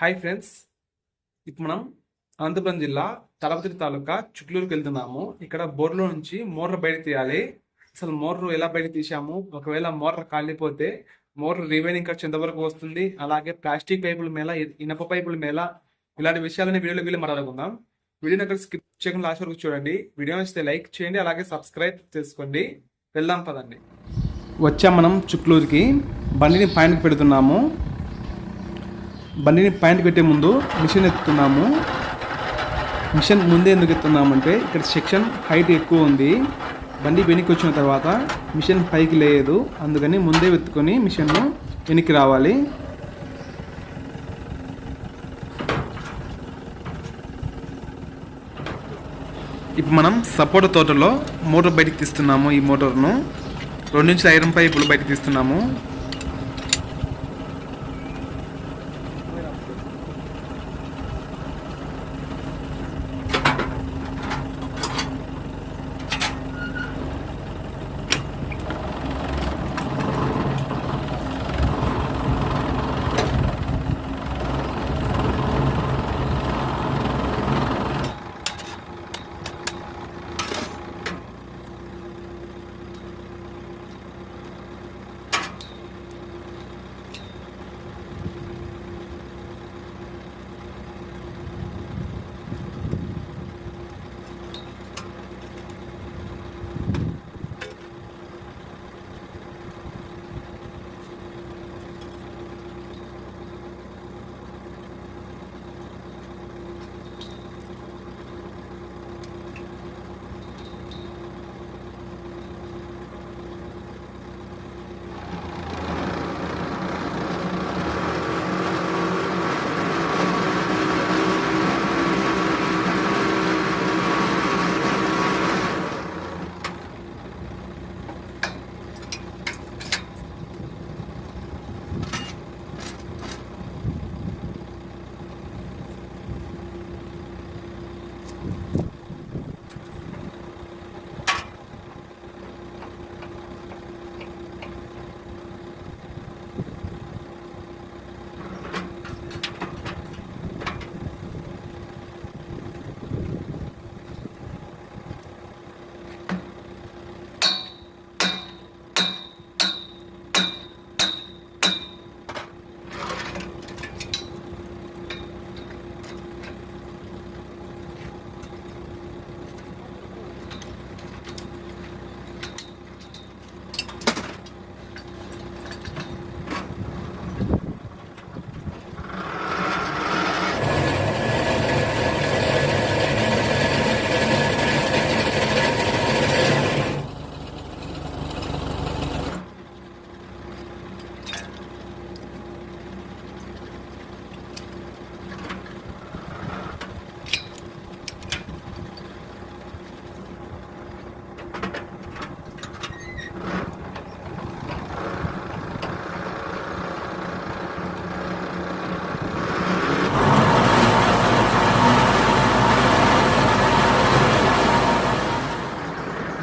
Hi friends. ఇప్పుడు మనం అనంతపురం జిల్లా తలపతి తాలూకా చుట్లూరుకి వెళ్తున్నాము. ఇక్కడ బోర్లో నుంచి మోర్ర బయట తీయాలి. అసలు మోటార్ ఎలా బయట తీసాము ఒకవేళ మోటార్ కాలిపోతే మోటార్ రివైనింగ్ ఖర్చు ఎంతవరకు వస్తుంది. అలాగే ప్లాస్టిక్ పైపుల మేళ ఇనప పైపుల మేళ ఇలాంటి విషయాలని వీడియోలో వీళ్ళు మాట్లాడుకుందాం. వీడియోని అక్కడ స్కిప్ చేయకుండా లాస్ట్ వరకు చూడండి. వీడియో నచ్చితే లైక్ చేయండి అలాగే సబ్స్క్రైబ్ చేసుకోండి. వెళ్దాం పదండి. వచ్చాం మనం చుట్లూరుకి బండిని పైనకి పెడుతున్నాము. బండిని ప్యాంట్ పెట్టే ముందు మిషన్ ఎత్తుతున్నాము. మిషన్ ముందే ఎందుకు ఎత్తున్నామంటే ఇక్కడ సెక్షన్ హైట్ ఎక్కువ ఉంది. బండి వెనక్కి వచ్చిన తర్వాత మిషన్ పైకి లేదు. అందుకని ముందే వెతుకొని మిషన్ను వెనక్కి రావాలి. ఇప్పుడు మనం సపోటా తోటలో మోటార్ బయటికి తీస్తున్నాము ఈ మోటార్ను. రెండు నుంచి ఐరన్ పైపులు బయటకు తీస్తున్నాము.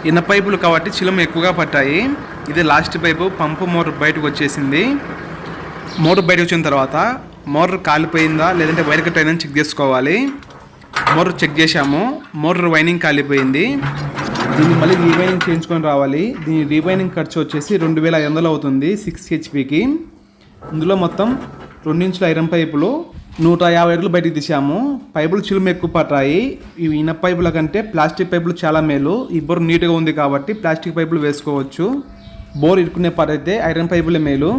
ఇన్న పైపులు కాబట్టి చిలుమ ఎక్కువగా పట్టాయి. ఇది లాస్ట్ పైపు. పంపు మోటార్ బయటకు వచ్చేసింది. మోటార్ బయటకు వచ్చిన తర్వాత మోటార్ కాలిపోయిందా? లేదంటే వైర్ కట్ అయిందని చెక్ చేసుకోవాలి. మోటార్ చెక్ చేశాము. మోటార్ వైనింగ్ కాలిపోయింది. దీన్ని మళ్ళీ రీవైనింగ్ చేయించుకొని రావాలి. దీని రీవైనింగ్ ఖర్చు వచ్చేసి రెండు వేల ఐదు వందలు అవుతుంది సిక్స్ హెచ్పికి ఇందులో మొత్తం రెండించుల ఐరన్ పైపులు నూట యాభై అడుగులు బయటికి తీసాము పైపులు చిలుము ఎక్కువ పట్టాయి ఇవి ఇన పైపుల కంటే ప్లాస్టిక్ పైపులు చాలా మేలు. ఈ బోర్ నీట్గా ఉంది కాబట్టి ప్లాస్టిక్ పైపులు వేసుకోవచ్చు. బోర్ ఇరుక్కునే పాటైతే ఐరన్ పైపులే మేలు.